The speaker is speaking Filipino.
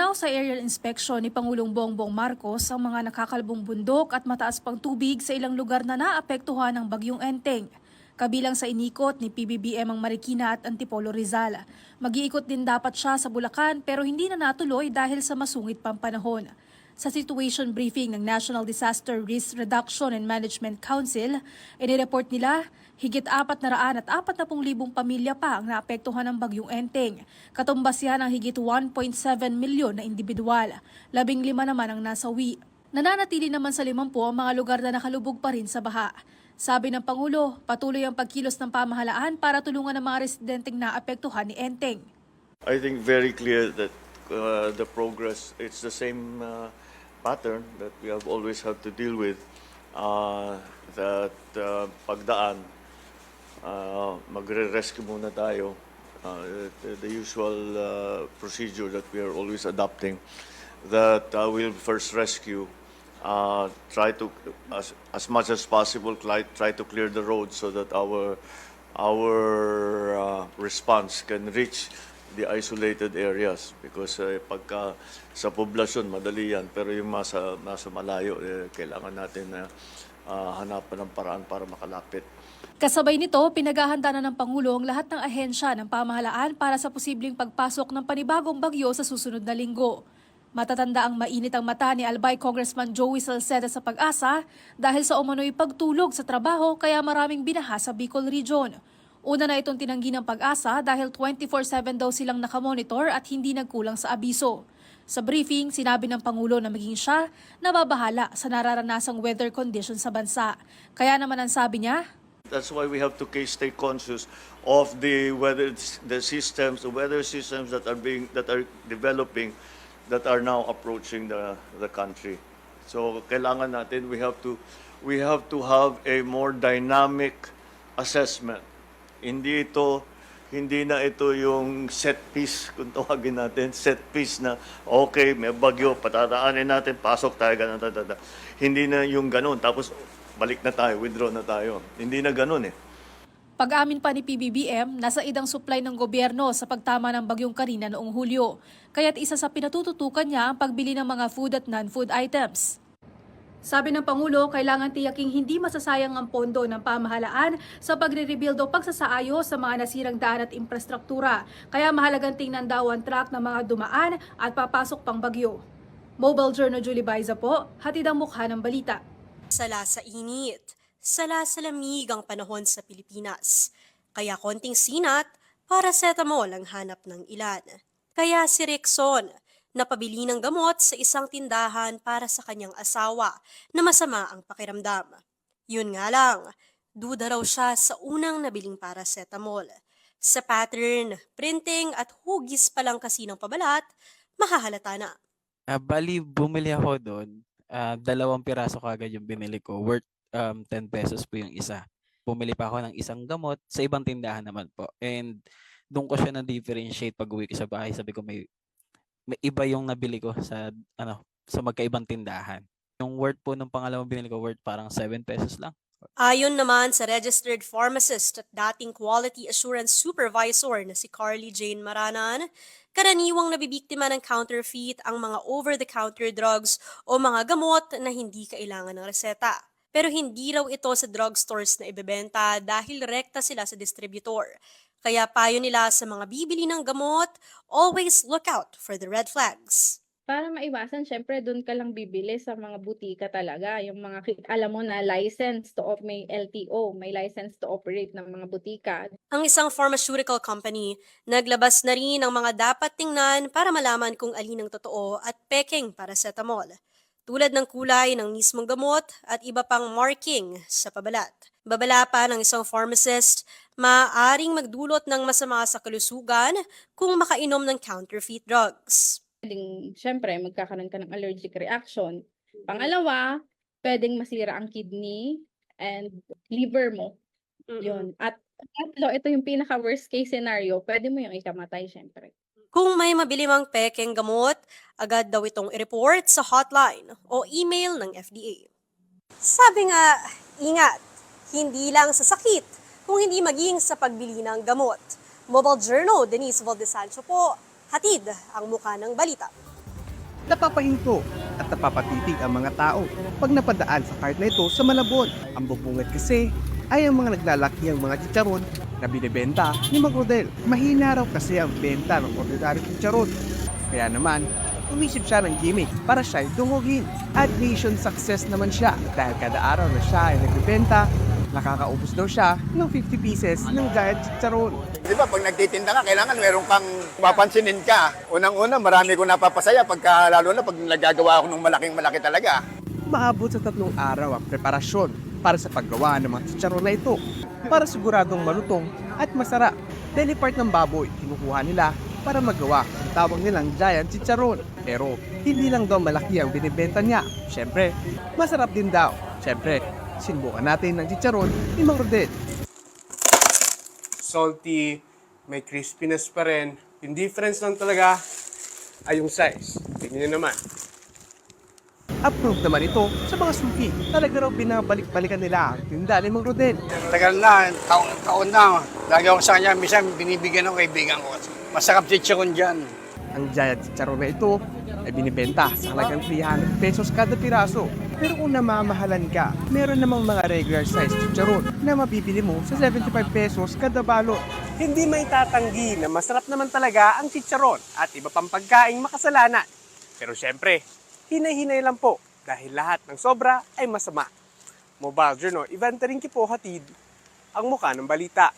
Umanaw sa aerial inspection ni Pangulong Bongbong Marcos ang mga nakakalbong bundok at mataas pang tubig sa ilang lugar na naapektuhan ng bagyong Enteng. Kabilang sa inikot ni PBBM ang Marikina at Antipolo Rizal. Mag-iikot din dapat siya sa Bulacan pero hindi na natuloy dahil sa masungit pang panahon. Sa situation briefing ng National Disaster Risk Reduction and Management Council, inireport nila higit apat na raan at apat na pung libong pamilya pa ang naapektuhan ng bagyong Enteng. Katumbas yan ang higit 1.7 milyon na individual. Labing lima naman ang nasawi. Nananatili naman sa limampu ang mga lugar na nakalubog pa rin sa baha. Sabi ng Pangulo, patuloy ang pagkilos ng pamahalaan para tulungan ang mga residenteng naapektuhan ni Enteng. I think very clear that uh, the progress, it's the same uh, pattern that we have always had to deal with. Uh, that uh, pagdaan, uh, magre-rescue muna tayo. Uh, the, the usual uh, procedure that we are always adopting. That uh, we'll first rescue, uh, try to, as, as much as possible, try, try to clear the road so that our, our uh, response can reach the isolated areas because uh, pagka sa poblasyon madali yan pero yung nasa, nasa malayo eh, kailangan natin na uh, hanapan ng paraan para makalapit. Kasabay nito, pinaghahanda na ng Pangulo ang lahat ng ahensya ng pamahalaan para sa posibleng pagpasok ng panibagong bagyo sa susunod na linggo. Matatanda ang mainit ang mata ni Albay Congressman Joey Salceda sa pag-asa dahil sa umano'y pagtulog sa trabaho kaya maraming binaha sa Bicol Region. Una na itong tinanggi ng pag-asa dahil 24-7 daw silang nakamonitor at hindi nagkulang sa abiso. Sa briefing, sinabi ng Pangulo na maging siya nababahala sa nararanasang weather condition sa bansa. Kaya naman ang sabi niya, That's why we have to stay conscious of the weather, the systems, the weather systems that are being that are developing, that are now approaching the the country. So kailangan natin we have to we have to have a more dynamic assessment. Hindi ito hindi na ito yung set piece, kung tawagin natin, set piece na, okay, may bagyo, patataanin natin, pasok tayo, ganun, tatata. Hindi na yung ganun. Tapos, balik na tayo, withdraw na tayo. Hindi na ganun eh. Pag-amin pa ni PBBM, nasa idang supply ng gobyerno sa pagtama ng bagyong Karina noong Hulyo. Kaya't isa sa pinatututukan niya ang pagbili ng mga food at non-food items. Sabi ng Pangulo, kailangan tiyaking hindi masasayang ang pondo ng pamahalaan sa pagre-rebuild o pagsasaayos sa mga nasirang daan at infrastruktura. Kaya mahalagang tingnan daw ang track ng mga dumaan at papasok pang bagyo. Mobile Journal Julie Baiza po, hatid ang mukha ng balita. Sala sa init, sala sa lamig ang panahon sa Pilipinas. Kaya konting sinat, paracetamol ang hanap ng ilan. Kaya si Rexon, napabili ng gamot sa isang tindahan para sa kanyang asawa na masama ang pakiramdam. Yun nga lang, duda raw siya sa unang nabiling paracetamol. Sa pattern, printing at hugis pa lang kasi ng pabalat, mahahalata na. Ah, bali, bumili ako doon. Ah, dalawang piraso kagad yung binili ko. Worth um, 10 pesos po yung isa. Bumili pa ako ng isang gamot sa ibang tindahan naman po. And doon ko siya na-differentiate pag uwi ko sa bahay. Sabi ko may iba yung nabili ko sa ano sa magkaibang tindahan. Yung worth po ng pangalawang binili ko, worth parang 7 pesos lang. Ayon naman sa registered pharmacist at dating quality assurance supervisor na si Carly Jane Maranan, karaniwang nabibiktima ng counterfeit ang mga over-the-counter drugs o mga gamot na hindi kailangan ng reseta. Pero hindi raw ito sa drugstores na ibebenta dahil rekta sila sa distributor. Kaya payo nila sa mga bibili ng gamot, always look out for the red flags. Para maiwasan, syempre, doon ka lang bibili sa mga butika talaga. Yung mga, alam mo na, license to, op- may LTO, may license to operate ng mga butika. Ang isang pharmaceutical company, naglabas na rin ng mga dapat tingnan para malaman kung alin ang totoo at peking paracetamol. Tulad ng kulay ng mismong gamot at iba pang marking sa pabalat. Babala pa ng isang pharmacist, maaaring magdulot ng masama sa kalusugan kung makainom ng counterfeit drugs. Pwedeng, syempre, magkakaroon ka ng allergic reaction. Pangalawa, pwedeng masira ang kidney and liver mo. Yun. At tatlo, ito yung pinaka worst case scenario, pwede mo yung ikamatay, syempre. Kung may mabili mang pekeng gamot, agad daw itong i-report sa hotline o email ng FDA. Sabi nga, ingat, hindi lang sa sakit, kung hindi maging sa pagbili ng gamot. Mobile Journal, Denise Valdesancho po, hatid ang muka ng balita. napapahinto at napapatitig ang mga tao pag napadaan sa cart na ito sa Malabon. Ang bubungad kasi ay ang mga naglalaki ang mga chicharon na binibenta ni Mang Rodel. Mahina raw kasi ang benta ng ordinaryong chicharon. Kaya naman, umisip siya ng gimmick para siya ay dungogin. At mission success naman siya dahil kada araw na siya ay nagbibenta, nakakaubos daw siya ng 50 pieces ng giant chicharon. Di ba, pag nagtitinda ka, kailangan meron kang papansinin ka. Unang-una, marami ko napapasaya, pagka, lalo na pag nagagawa ako ng malaking-malaki talaga. Maabot sa tatlong araw ang preparasyon para sa paggawa ng mga chicharon na ito para siguradong malutong at masarap. Daily part ng baboy, kinukuha nila para magawa ang tawag nilang giant chicharon. Pero hindi lang daw malaki ang binibenta niya. Siyempre, masarap din daw. Siyempre, sinubukan natin ng chicharon ni Mang Rodel. salty, may crispiness pa rin. Yung difference lang talaga ay yung size. Tingnan naman. Approved naman ito sa mga suki. Talaga raw binabalik-balikan nila ang tinda ni Mang Rodel. Tagal na, taon, taon na. Lagi ako sa kanya, minsan binibigyan ng kaibigan ko. Masarap chicharon dyan. Ang giant chicharon na ito ay binibenta sa halagang 300 pesos kada piraso. Pero kung namamahalan ka, meron namang mga regular size chicharon na mabibili mo sa 75 pesos kada balot. Hindi may tatanggi na masarap naman talaga ang chicharon at iba pang pagkaing makasalanan. Pero syempre, hinay-hinay lang po dahil lahat ng sobra ay masama. Mobile Journal, Ivan Tarinki po hatid ang muka ng balita.